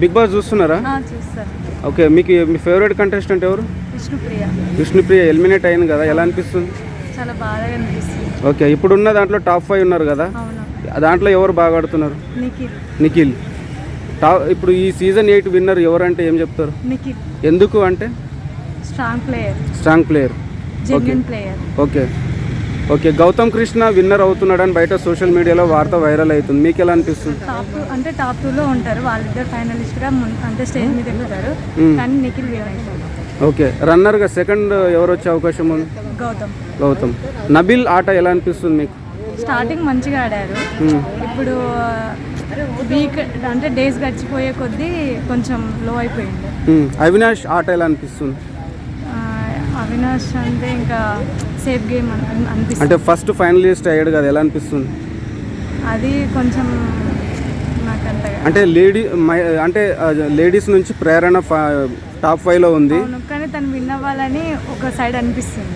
Big boss చూస్తున్నారా? Okay మీకు మీ favourite contestant ఎవరు? విష్ణుప్రియ. విష్ణుప్రియ ఎలిమినేట్ అయింది కదా ఎలా అనిపిస్తుంది? చాలా బాధగా అనిపిస్తుంది. ఓకే ఇప్పుడున్న దాంట్లో టాప్ ఫైవ్ ఉన్నారు కదా దాంట్లో ఎవరు బాగా ఆడుతున్నారు? నిఖిల్. టాప్ ఇప్పుడు ఈ సీజన్ ఎయిట్ విన్నర్ ఎవరంటే ఏం చెప్తారు? ఎందుకు అంటే? Strong player. Strong player. Okay. Okay Gautham Krishna winner అవుతున్నాడని బయట సోషల్ మీడియాలో వార్త వైరల్ అవుతుంది. మీకు ఎలా అనిపిస్తుంది? టాప్ అంటే టాప్ టూలో ఉంటారు. వాళ్ళిద్దరు ఫైనలిస్ట్గా మున్ అంటే స్టేజ్ మీద ఎక్కుతారు. కానీ నిఖిల్ ఓకే రన్నర్గా సెకండ్ ఎవరు వచ్చే అవకాశం ఉంది? గౌతమ్. గౌతమ్. నబిల్ ఆట ఎలా అనిపిస్తుంది మీకు? స్టార్టింగ్ మంచిగా ఆడారు. ఇప్పుడు వీక్ అంటే డేస్ గడిచిపోయే కొద్దీ కొంచెం లో అయిపోయింది. అవినాష్ ఆట ఎలా అనిపిస్తుంది? అవినాష్ అంటే ఇంకా సేఫ్ గేమ్ అంటే అనిపిస్తుంది ఫస్ట్ ఫైనలిస్ట్ అయ్యాడు కదా ఎలా అనిపిస్తుంది అది కొంచెం అంటే లేడీ అంటే లేడీస్ నుంచి ప్రేరణ టాప్ ఫైవ్లో ఉంది అవును కానీ తను విన్ అవ్వాలని ఒక సైడ్ అనిపిస్తుంది.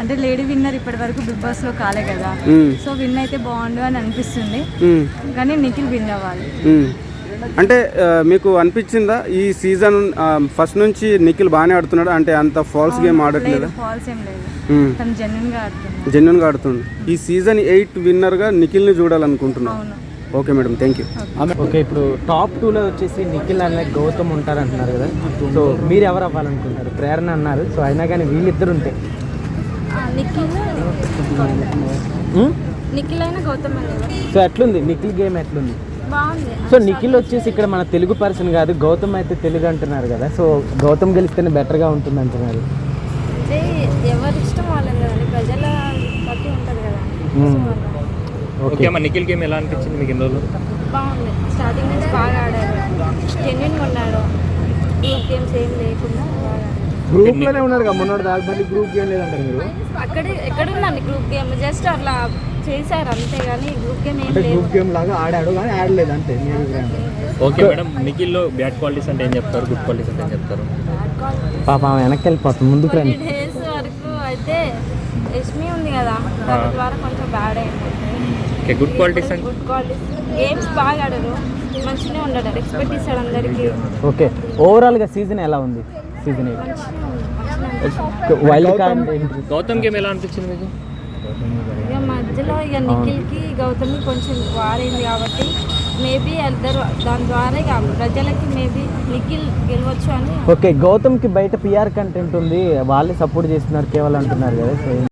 అంటే లేడీ విన్నర్ ఇప్పటి వరకు బిగ్ బాస్లో కాలే కదా. సో విన్ అయితే బాగుండు అని అనిపిస్తుంది. కానీ నిఖిల్ విన్ అవ్వాలి. అంటే మీకు అనిపించిందా ఈ సీజన్ ఫస్ట్ నుంచి నిఖిల్ బాగానే ఆడుతున్నాడు? అంటే అంత ఫాల్స్ గేమ్ లేదు ఆడట్లేదా ఫాల్స్ ఏం లేదు. మ్మ్. తను జెన్యున్గా ఆడుతుంది ఈ సీజన్ ఎయిట్ విన్నర్గా నిఖిల్ని చూడాలనుకుంటున్నాను అవును. Okay madam thank you. Okay. ఇప్పుడు టాప్ టూలో వచ్చేసి నిఖిల్ అనే గౌతమ్ ఉంటారు అంటున్నారు కదా. సో మీరు ఎవరు అవ్వాలనుకుంటారు ప్రేరణ అన్నారు. సో అయినా కానీ వీళ్ళిద్దరు ఉంటే. నిఖిల్? నిఖిల్ అయినా గౌతమ్. సో ఎట్లుంది? నిఖిల్ గేమ్ ఎట్లుంది? సో నిఖిల్ వచ్చేసి ఇక్కడ మన తెలుగు పర్సన్ కాదు గౌతమ్ అయితే తెలుగు అంటున్నారు కదా. సో గౌతమ్ గెలిస్తేనే బెటర్గా ఉంటుంది అంటున్నారు. అంటే ఎవరి ఇష్టం కదండి ప్రజల బట్టి ఉంటుంది కదా. ఓకే అమ్మ నిఖిల్ గేమ్ ఎలా అనిపించింది మీకు ఎన్ని రోజులు? బాగుంది. స్టార్టింగ్ నుంచి బాగా ఆడారు. జెన్యున్గా ఉన్నాడు. గ్రూప్ గేమ్స్ ఏం లేకుండా. గ్రూప్లోనే ఉన్నారు కదా మొన్నటి దాకా మళ్ళీ గ్రూప్ గేమ్ లేదంటారు మీరు? అక్కడే ఎక్కడుందండి గ్రూప్ గేమ్ జస్ట్ అట్లా చేశారు అంతే కానీ గ్రూప్ గేమ్ ఏం అంటే లేదు. గ్రూప్ గేమ్ లాగా ఆడాడు కానీ ఆడలేదు అంతే మీ అభిప్రాయం. ఓకే మేడం నిఖిల్లో బ్యాడ్ క్వాలిటీస్ అంటే ఏం చెప్తారు గుడ్ క్వాలిటీస్ అంటే ఏం చెప్తారు? పాప ఆమె వెనక్కి వెళ్ళిపోతుంది ముందుకు రండి. డేస్ వరకు అయితే యష్మి ఉంది కదా దాని ద్వారా కొంచెం బ్యాడ్ అయింది ఓకే గుడ్ క్వాలిటీస్ అంటే? గుడ్ క్వాలిటీస్ గేమ్స్ బాగా ఆడారు మంచిగానే ఉన్నాడు ఎక్స్పెక్ట్ ఇస్తాడు అందరికి. ఓకే ఓవరాల్గా సీజన్ ఎలా ఉంది? Season wild card Gautam game ఎలా అనిపించింది మీకు? ఇక మధ్యలో ఇక నిఖిల్కి గౌతమి కొంచెం వారైంది కాబట్టి మేబీ ఇద్దరు దాని ద్వారా ఇక ప్రజలకి మేబీ నిఖిల్ గెలవచ్చు అని ఓకే గౌతమ్కి బయట పిఆర్ కంటెంట్ ఉంది. వాళ్ళే సపోర్ట్ చేస్తున్నారు కేవలం అంటున్నారు కదా.